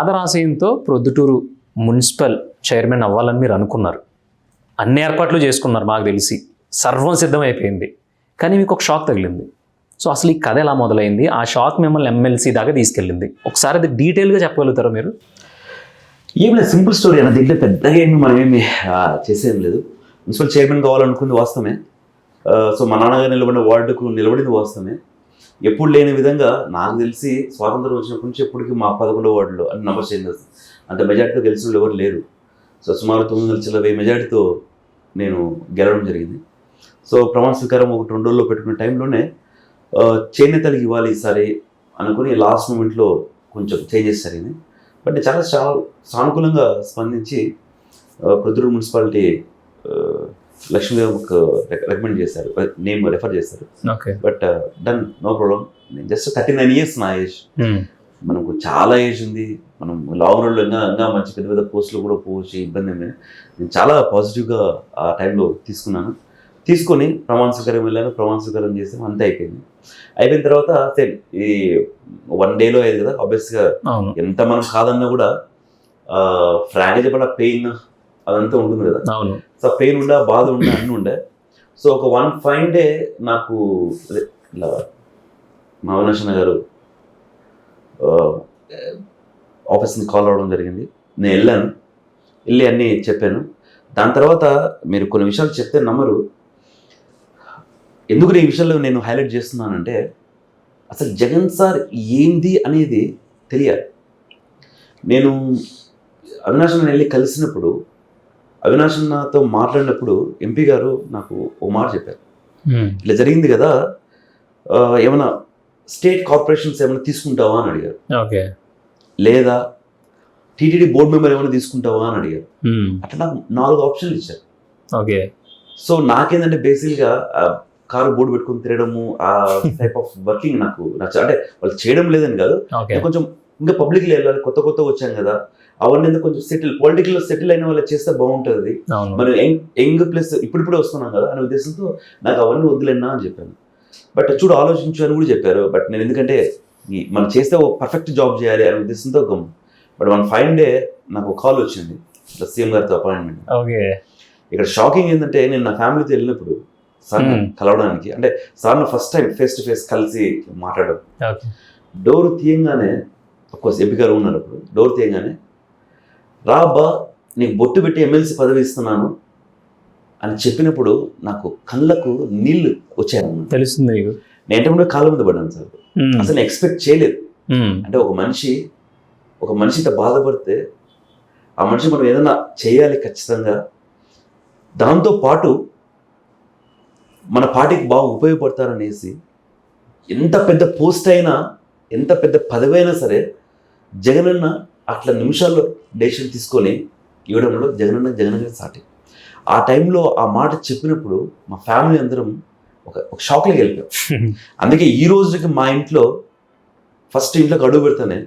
పాదరాశయంతో Proddatur municipal chairman అవ్వాలని మీరు అనుకున్నారు. అన్ని ఏర్పాట్లు చేసుకున్నారు మాకు తెలిసి. సర్వం సిద్ధమైపోయింది. కానీ మీకు ఒక షాక్ తగిలింది. సో అసలు ఈ కథ ఎలా మొదలైంది? ఆ షాక్ మిమ్మల్ని ఎమ్మెల్సీ దాకా తీసుకెళ్ళింది. ఒకసారి అది డీటెయిల్గా చెప్పగలుగుతారా మీరు? ఏం లేదు సింపుల్ స్టోరీ అన్న దీంట్లో పెద్దగా ఏమి మనం ఏమి చేసేం లేదు. మున్సిపల్ చైర్మన్ కావాలనుకుంది వాస్తవమే. సో మా నాన్నగారు నిలబడిన వార్డుకు నిలబడింది వాస్తవమే. ఎప్పుడు లేని విధంగా నాకు తెలిసి స్వాతంత్రం వచ్చినప్పటి నుంచి ఎప్పటికీ మా పదకొండో వార్డులో అన్ని నంబర్ చేంజ్ అవుతుంది అంత మెజార్టీతో గెలిచిన వాళ్ళు ఎవరు లేరు. సో సుమారు తొమ్మిది వందల చిల్లర వెయ్యి మెజార్టీతో నేను గెలవడం జరిగింది. సో ప్రమాణ స్వీకారం ఒకటి రెండు రోజుల్లో పెట్టుకున్న టైంలోనే చేనేతలకు ఇవ్వాలి ఈసారి అనుకుని లాస్ట్ మూమెంట్లో కొంచెం చేంజెస్ జరిగింది బట్ నేను చాలా చాలా సానుకూలంగా స్పందించి ఆ, ప్రొద్దుటూరు మున్సిపాలిటీ ఆ, లక్ష్మీదేవి రికమెండ్ చేశారు నేమ్ రెఫర్ చేశారు. బట్ డన్ నో ప్రాబ్లం నేను జస్ట్ థర్టీ నైన్ ఇయర్స్ నా ఏజ్ మనకు చాలా ఏజ్ ఉంది. మనం లాంగ్ రన్లో ఇంకా ఇంకా మంచి పెద్ద పెద్ద పోస్టులు కూడా పోవచ్చు ఇబ్బంది ఏమీ లేదు. నేను చాలా పాజిటివ్గా ఆ టైంలో తీసుకున్నాను. తీసుకొని ప్రమాణ స్వీకారం వెళ్ళాను. ప్రమాణ స్వీకారం చేసాం అంతే అయిపోయింది. అయిపోయిన తర్వాత సేమ్ ఈ వన్ డేలో అయ్యేది కదా ఆబ్వియస్గా ఎంత మనం కాదన్నా కూడా ఫ్రాంక్గా చెప్పిన పెయిన్ అదంతా ఉంటుంది కదా. అవును. సో పెయిన్ ఉండే బాధ ఉండే అన్నీ ఉండే సో ఒక వన్ ఫైవ్ డే నాకు ఇలా మా అవినాశన గారు ఆఫీస్ని కాల్ అవ్వడం జరిగింది. నేను వెళ్ళాను. వెళ్ళి అన్నీ చెప్పాను. దాని తర్వాత మీరు కొన్ని విషయాలు చెప్తే నమ్మరు. ఎందుకు ఈ విషయాలు నేను హైలైట్ చేస్తున్నానంటే అసలు జగన్ సార్ ఏంది అనేది తెలియాలి. నేను అన్న వెళ్ళి కలిసినప్పుడు అవినాష్ అన్నతో మాట్లాడినప్పుడు ఎంపీ గారు నాకు ఓ మాట చెప్పారు. ఇట్లా జరిగింది కదా ఏమైనా స్టేట్ కార్పొరేషన్స్ ఏమైనా తీసుకుంటావా అని అడిగారు. ఓకే. లేదా టీటీడీ బోర్డు మెంబర్ ఏమైనా తీసుకుంటావా అని అడిగారు. అట్లా నాకు నాలుగు ఆప్షన్లు ఇచ్చారు. ఓకే. సో నాకేంటంటే బేసిక్గా కారు బోర్డు పెట్టుకుని తిరగడము ఆ టైప్ ఆఫ్ వర్కింగ్ నాకు నచ్చ అంటే వాళ్ళు చేయడం లేదని కాదు. కొంచెం ఇంకా పబ్లిక్లో వెళ్ళాలి కొత్త కొత్త వచ్చాం కదా. అవన్నీ ఎందుకు కొంచెం సెటిల్ పొలిటికల్లో సెటిల్ అయిన వాళ్ళు చేస్తే బాగుంటుంది. మనం యంగ్ యంగ్ ప్లస్ ఇప్పుడిప్పుడే వస్తున్నాం కదా అనే ఉద్దేశంతో నాకు అవన్నీ వదిలేనా అని చెప్పాను. బట్ చూడు ఆలోచించు అని కూడా చెప్పారు. బట్ నేను ఎందుకంటే మనం చేస్తే ఒక పర్ఫెక్ట్ జాబ్ చేయాలి అనే ఉద్దేశంతో గమ్. బట్ వన్ ఫైవ్ డే నాకు కాల్ వచ్చింది. సీఎం గారితో అపాయింట్మెంట్. ఓకే. ఇక్కడ షాకింగ్ ఏంటంటే నేను నా ఫ్యామిలీతో వెళ్ళినప్పుడు సార్. కలవడానికి అంటే సార్ను first time face to face కలిసి మాట్లాడడం. డోర్ తీయంగానే కోర్స్ ఎంపీ గారు ఉన్నారు అప్పుడు. డోర్ తీయంగానే రా అబ్బా నీకు బొట్టు పెట్టి ఎమ్మెల్సీ పదవి ఇస్తున్నాను అని చెప్పినప్పుడు నాకు కళ్ళకు నీళ్ళు వచ్చాయన్నమాట. తెలుస్తుంది నేను కాళ్ళ మీద పడ్డాను సార్. అసలు ఎక్స్పెక్ట్ చేయలేదు. అంటే ఒక మనిషి ఒక మనిషితో బాధపడితే ఆ మనిషి మనం ఏదైనా చేయాలి ఖచ్చితంగా. దాంతో పాటు మన పార్టీకి బాగా ఉపయోగపడతారనేసి ఎంత పెద్ద పోస్ట్ అయినా ఎంత పెద్ద పదవి అయినా సరే జగనన్న అట్లా నిమిషాల్లో డెసిషన్ తీసుకొని ఇవ్వడంలో జగనన్న జగనన్న సాటి. ఆ టైంలో ఆ మాట చెప్పినప్పుడు మా ఫ్యామిలీ అందరం ఒక ఒక షాక్లోకి వెళ్ళిపోయాం. అందుకే ఈ రోజుకి మా ఇంట్లో ఫస్ట్ ఇంట్లోకి అడుగు పెడతానే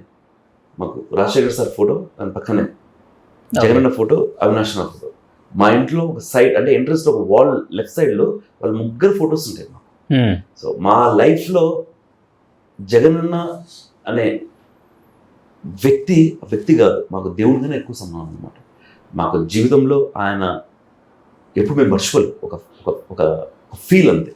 మాకు రాజశేఖర్ సార్ ఫోటో దాని పక్కనే జగనన్న ఫోటో అవినాష్ అన్న ఫోటో. మా ఇంట్లో ఒక సైడ్ అంటే ఎంట్రన్స్లో ఒక వాల్ లెఫ్ట్ సైడ్లో వాళ్ళ ముగ్గురు ఫొటోస్ ఉంటాయి మాకు. సో మా లైఫ్లో జగనన్న అనే వ్యక్తి ఆ వ్యక్తి కాదు మాకు దేవుడిగానే ఎక్కువ సమానం అనమాట మాకు జీవితంలో ఆయన ఎప్పుడు మేము వర్చువల్ ఒక ఒక ఒక ఫీల్ అంతే.